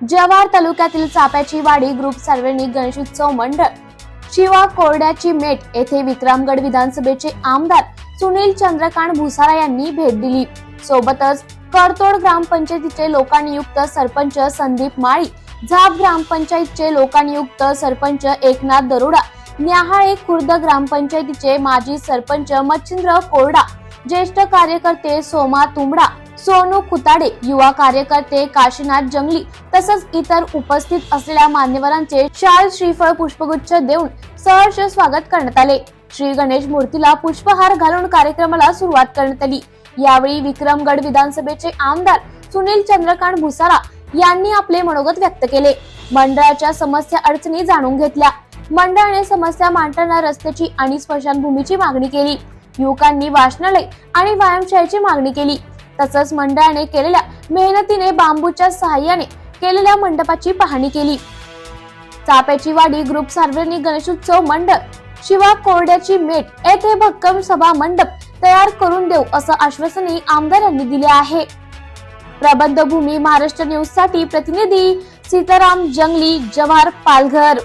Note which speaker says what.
Speaker 1: जव्हार तालुक्यातील चाप्याची वाडी ग्रुप सार्वजनिक गणेशोत्सव मंडळ शिवा कोरड्याची मेट येथे विक्रमगड विधानसभेचे आमदार सुनील चंद्रकांत भुसारा यांनी भेट दिली. सोबतच करतोड ग्रामपंचायतीचे लोकानियुक्त सरपंच संदीप माळी झाप ग्रामपंचायतचे लोकानियुक्त सरपंच एकनाथ दरोडा न्याहाळे खुर्द ग्रामपंचायतीचे माजी सरपंच मच्छिंद्र कोरडा ज्येष्ठ कार्यकर्ते सोमा तुंबडा सोनू खुताडे युवा कार्यकर्ते काशीनाथ जंगली तसंच इतर उपस्थित असलेल्या मान्यवरांचे शाल श्रीफळ पुष्पगुच्छ देऊन सहर्ष स्वागत करण्यात आले. श्री गणेश मूर्तीला पुष्पहार घालून कार्यक्रमाला सुरुवात करण्यात आली. यावेळी विक्रमगड विधानसभेचे आमदार सुनील चंद्रकांत भुसारा यांनी आपले मनोगत व्यक्त केले. मंडळाच्या समस्या अडचणी जाणून घेतल्या. मंडळाने समस्या मांडताना रस्त्याची आणि स्मशानभूमीची मागणी केली. युवकांनी वाचनालय आणि व्यायामशाळेची मागणी केली. तसंच मंडळाने केलेल्या मेहनतीने बांबूच्या सहाय्याने केलेल्या मंडपाची पाहणी केली. चाप्याची वाडी ग्रुप सार्वजनिक गणेशोत्सव मंडळ शिवा कोरड्याची मेट येथे भक्कम सभा मंडप तयार करून देऊ असं आश्वासनही आमदारांनी दिले आहे. प्रबंधभूमी महाराष्ट्र न्यूजसाठी प्रतिनिधी सीताराम जंगली जवार पालघर.